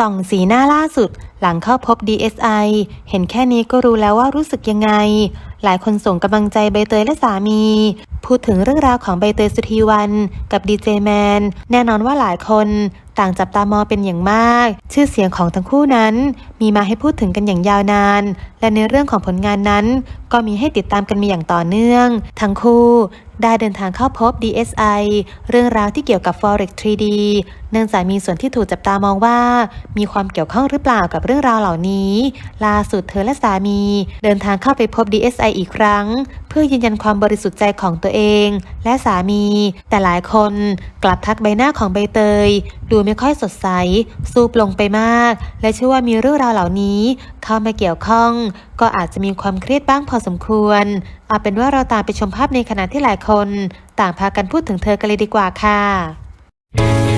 ส่องสีหน้าล่าสุด หลังเข้าพบ DSI เห็นแค่นี้ก็รู้แล้วว่ารู้สึกยังไง หลายคนส่งกำลังใจใบเตยและสามี พูดถึงเรื่องราวของใบเตยสุธีวันกับดีเจแมนแน่นอนว่าหลายคนต่างจับตามองเป็นอย่างมาก ชื่อเสียงของทั้งคู่นั้น มีมาให้พูดถึงกันอย่างยาวนาน และในเรื่องของผลงานนั้น ก็มีให้ติดตามกันมาอย่างต่อเนื่อง ทั้งคู่ได้เดินทางเข้าพบ DSI เรื่องราวที่เกี่ยวกับ Forex 3D เนื่องจากมีส่วนที่ถูกจับตามองว่า มีความเกี่ยวข้องหรือเปล่ากับเรื่องราวเหล่านี้ล่าสุดเธอและสามี เดินทางเข้าไปพบ DSI อีกครั้ง เพื่อยืนยันความบริสุทธิ์ใจของตัวเอง และสามี แต่หลายคนกลับทักใบหน้าของใบเตย ดูไม่ค่อยสดใสซูบลงไปมาก และเชื่อว่ามีเรื่องราวเหล่านี้เข้ามาเกี่ยวข้อง ก็อาจจะมีความเครียดบ้างพอสมควรเอาเป็นว่าเราตามไปชมภาพในขณะที่หลายคน ต่างพากันพูดถึงเธอกันเลยดีกว่าค่ะ